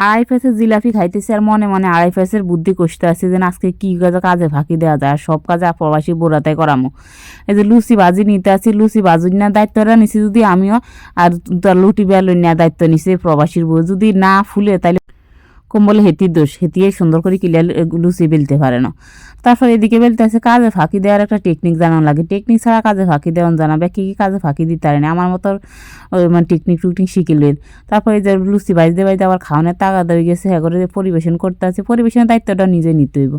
আড়াই ফেসের জিলাপি খাইতেছে আর মনে মনে আড়াই ফেসের বুদ্ধি কষতে আছে যে আজকে কি কাজে কাজে ফাঁকি দেওয়া যায়, আর সব কাজে প্রবাসী বোরাতে করামো। এই যে লুচি বাজি নিতে আসি লুচি ভাজুর না দায়িত্বটা নিছি যদি আমিও, আর লুটি বেলুন না দায়িত্ব নিছি প্রবাসীর বউ। যদি না ফুলে তাইলে কম্বলে হেতির দোষ, হেতিয়ে সুন্দর করে কিলিয়ার লুচি বেলতে পারে না। তারপর এদিকে বেলতে আছে, কাজে ফাঁকি দেওয়ার একটা টেকনিক জানানো লাগে। টেকনিক ছাড়া কাজে ফাঁকি দেওয়ান জানাবে, কী কী কাজে ফাঁকি দিতে পারে না। আমার মতো মানে টেকনিক টুকনিক শিখিলেন তারপরে এই যে লুচি বাজতে বাজতে আবার খাওয়ানোর টাকা হয়ে গেছে হ্যাঁ করে পরিবেশন করতে আছে। পরিবেশনের দায়িত্বটা নিজে নিতে হইব।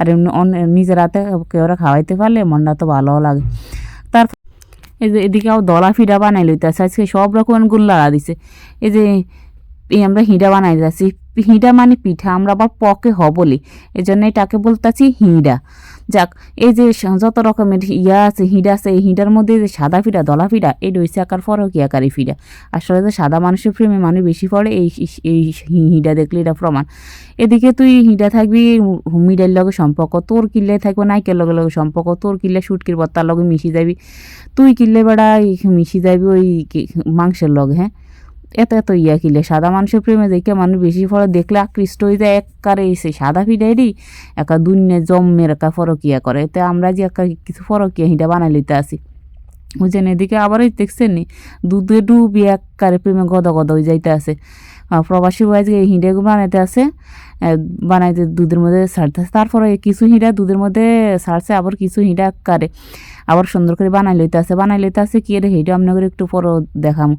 আর এমনি নিজের হাতে কেউ খাওয়াইতে পারলে মনটা তো ভালোও লাগে। তারপর এই যে এদিকে আবার দলা ফিরা বানাই লইতে আজকে সব রকমের গুল্লারা দিছে। এই যে এই আমরা হিঁড়া বানাই যাচ্ছি। হিঁড়া মানে পিঠা, আমরা আবার পকে হবলি এই জন্য এটাকে বলতেছি হিঁড়া। যাক, এই যে যত রকমের ইয়া আছে, হিঁড়া আছে, এই হিঁড়ার মধ্যে যে সাদা ফিডা, দলা ফিডা, এই রয়েছে আকার ফরকি আকারে ফিডা। আসলে যে সাদা মানুষের প্রেমে মানুষ বেশি পড়ে, এই এই হিঁড়া দেখলে এটা প্রমাণ। এদিকে তুই হিঁড়া থাকবি, মিডের লগে সম্পর্ক, তোর কিল্লে থাকবে নাইকের লগে লগে সম্পর্ক, তোর কিল্লে সুটকির বত্তার লগে মিশি যাবি। তুই কিল্লে বেড়া মিশি যাবি ওই মাংসের লগে হ্যাঁ? এত এত ইয়া কিলে, সাদা মানুষের প্রেমে দেখে মানুষ বেশি ফলে দেখলে আকৃষ্ট হয়ে যায়, এককারে এসে সাদা ফিডাইডি একা দুনিয়া জম্মের একা ফরকিয়া করে। এতে আমরা যে একা কিছু ফরকিয়া হিটা বানাই লইতে আসি বুঝছেন? এদিকে আবারই দেখছেন নি, দুধে ডুবি এককারে প্রেমে গদ গদ হয়ে যাইতে আছে। প্রবাসী বয়স হিঁড়ে বানাইতে আছে বানাইতে দুধের মধ্যে ছাড়তে তারপরে কিছু হিঁড়া দুধের মধ্যে ছাড়ছে আবার কিছু হিঁড়া কারে আবার সুন্দর করে বানাই লইতে আছে। বানাই লইতে আছে কি রে? হিঁড়া আপনাদের একটু পরও দেখাম।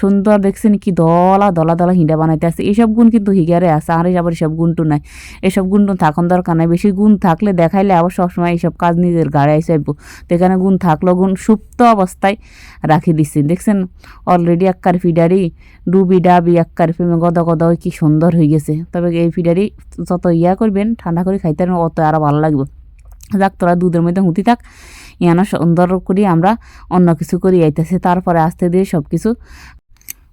সুন্দর দেখছেন কি দলা দলা দলা হিঁড়া বানাইতে আছে। এইসব গুণ কিন্তু হিগারে আছে। আর আবার এসব গুণটু নাই। এসব গুণ টুন থাকুন দরকার নাই। বেশি গুণ থাকলে দেখাইলে আবার সবসময় এইসব কাজ নিজের গাড়ি আইসাইব তো এখানে গুণ থাকল গুণ সুপ্ত অবস্থায় রাখি দিচ্ছি দেখছেন? অলরেডি এককার ফিডারি, ডুবি ডাবি এককার ফিমে গদ গদ কি সুন্দর হয়ে গেছে। তবে এই ফিডারি যত ইয়া করবেন, ঠান্ডা করে খাইতে অত আরও ভালো লাগবে। যাক, তোরা দুধের মধ্যে হুঁতি থাক। ইয়ানো সুন্দর করি আমরা অন্য কিছু করি আইতেছে তারপরে আস্তে দিয়ে সব কিছু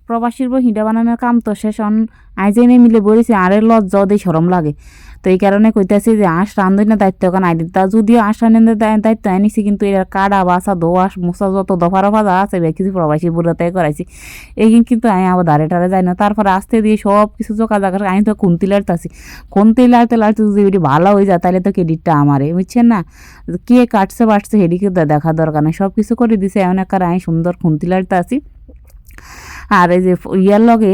প্রবাসীর বই হিঁড়া বানানোর কাম তো শেষ অন আইজেনে মিলে বলেছে আরে লজ্জাও দিয়ে সরম লাগে। তো এই কারণে কইতাছি যে আঁশ রান্ধই না দায়িত্ব, কারণ আই তা যদিও আঁশ রান্ধের দায়িত্ব আনিছি কিন্তু এর কাড়া বাসা দোয়াশ মশা যত দফা রফা যা আছে কিছু প্রবাসী বুড়াতে করাইছি। এই কিন্তু আমি আবার ধারে টারে যাই না। তারপরে আস্তে দিয়ে সব কিছু জোকা জায়গা আমি তো কুন্তি লাড়তাছি। কুন্তি লাড়তে লাড়তে যদি ভালো হয়ে যায়, তাহলে তো ক্রেডিটটা আমার আমারে বুঝছেন না? কে কাটছে বাটছে হেডিকে দেখা দরকার নেই। সব কিছু করে দিছে, এমন একটা আমি সুন্দর খুন্তি লাড়তে আছি আর এই যে ইয়ার লগে,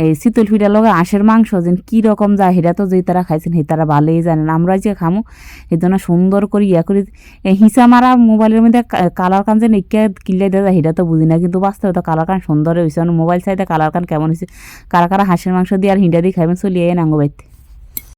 এই শীতল ফিটার লগে আঁশের মাংস যেন কী রকম যায় হেরা তো যে তারা খাইছেন, সেই তারা ভালোই জানেন আমরা যে খামো সেই জন্য সুন্দর করে ইয়া করি এই হিসা মারা মোবাইলের মধ্যে কালার কান যে নিকে কিনলে দেওয়া যায়, সেটা তো বুঝি না, কিন্তু বাস্তবে তো কালার কান সুন্দর হয়েছে। মোবাইল সাইডে কালার কান কেমন হয়েছে? কারা কারা হাঁসের মাংস দিয়ে আর হিঁটা দিয়ে খাইবেন, চলিয়ে নাঙ্গো বাইতে